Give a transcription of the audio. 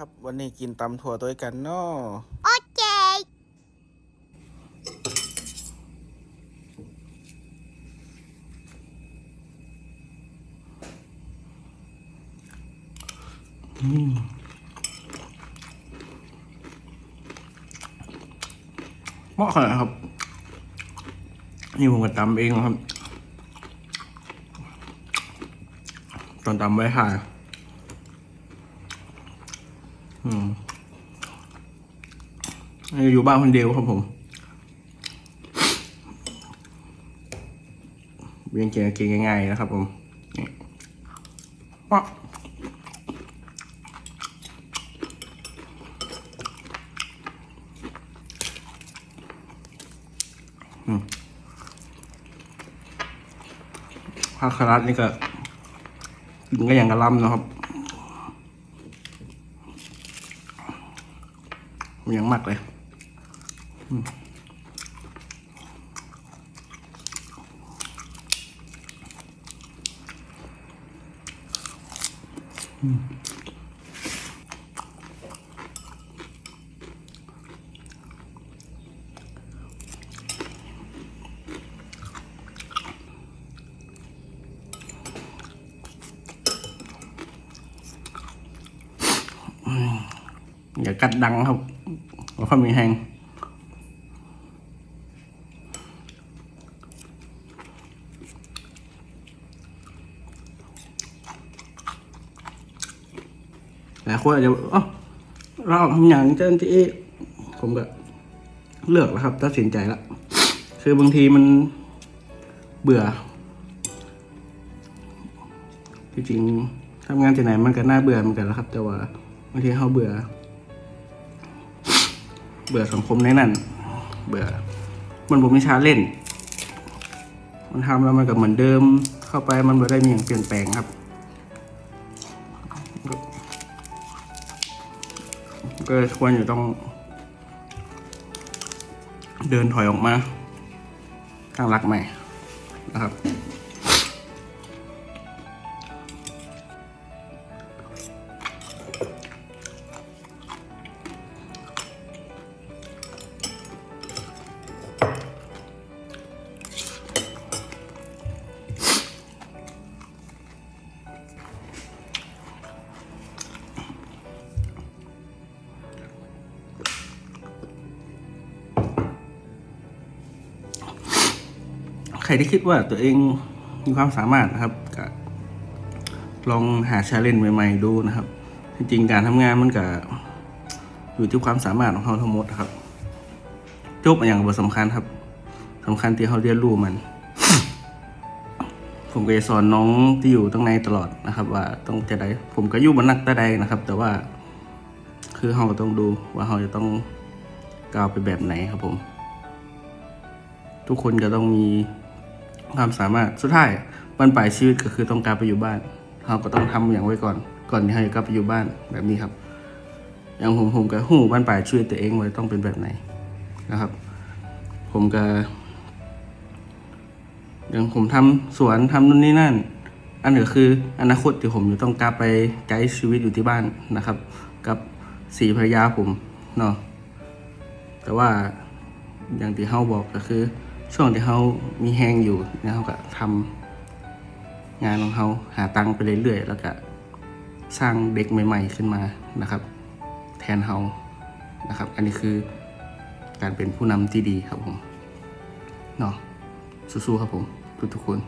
ครับ วันนี้กินตำถั่วด้วยกันเนาะโอเคเหมาะขนาดครับ นี่ผมก็ตำเองนะครับ ตอนตำไว้ค่ะ อืมอันนี้อยู่บ้านคนเดียวครับผมเรียนเก่งกินง่ายๆนะครับผมป๊อกผักคารัดนี่ก็กินก็อย่างกระลำนะครับ มันยังมักเลย ครับเพราะเขามีแหงหลายคนอาจจะอกอ๋อเราทำอย่างเจ้าที่ผมก็เลือกแล้วครับ ตัดสินใจแล้ว คือบางทีมันเบื่อ จริงๆทำงานที่ไหนมันก็น่าเบื่อเหมือนกันแล้วครับ แต่ว่าบางทีเขาเบื่อ เบื่อสังคมในนั้นเบื่อ มันผมไม่ชาเล่น มันทำแล้วมันก็เหมือนเดิม เข้าไปมันไม่ได้มีอย่างเปลี่ยนแปลงครับก็ควรจะต้อง เดินถอยออกมาตั้งรักใหม่นะครับ ใครที่คิดว่าตัวเองมีความสามารถนะครับก็ลองหาชาเลนจ์ใหม่ ๆ ดูนะครับ จริงๆการทำงานมันก็อยู่ที่ความสามารถของเราทั้งหมดครับจบอย่างบทสำคัญครับสำคัญที่เขาเรียนรู้มัน ผมก็จะสอนน้องที่อยู่ตั้งในตลอดนะครับ ว่าต้องจะได้ผมก็อยู่บนนักแต่ใดนะครับ แต่ว่า คือเราก็ต้องดูว่าเราจะต้องก้าวไปแบบไหนครับผม ทุกคนก็ต้องมี ความสามารถสุดท้ายบรรปลายชีวิตก็คือต้องกลับไปอยู่บ้านเราก็ต้องทำอย่างไว้ก่อน ก่อนที่เราจะกลับไปอยู่บ้านแบบนี้ครับ อย่างผมผมก็หูบรรปลายชีวิตตัวเองไว้ต้องเป็นแบบไหนนะครับ ผมก็อย่างผมทำสวนทำนู่นนี่นั่น อันนี้คืออนาคตที่ผมจะต้องกลับไปใช้ชีวิตอยู่ที่บ้านนะครับ กับสีภรรยาผมเนาะแต่ว่าอย่างที่เขาบอกก็คือ ช่วงที่เขามีแห้งอยู่นะเขาก็ทำงานของเขาหาตังค์ไปเรื่อยๆ แล้วก็สร้างเด็กใหม่ ๆ ขึ้นมานะครับ แทนเขานะครับ อันนี้คือการเป็นผู้นำที่ดีครับผมเนาะสู้ๆครับผม ทุกๆคน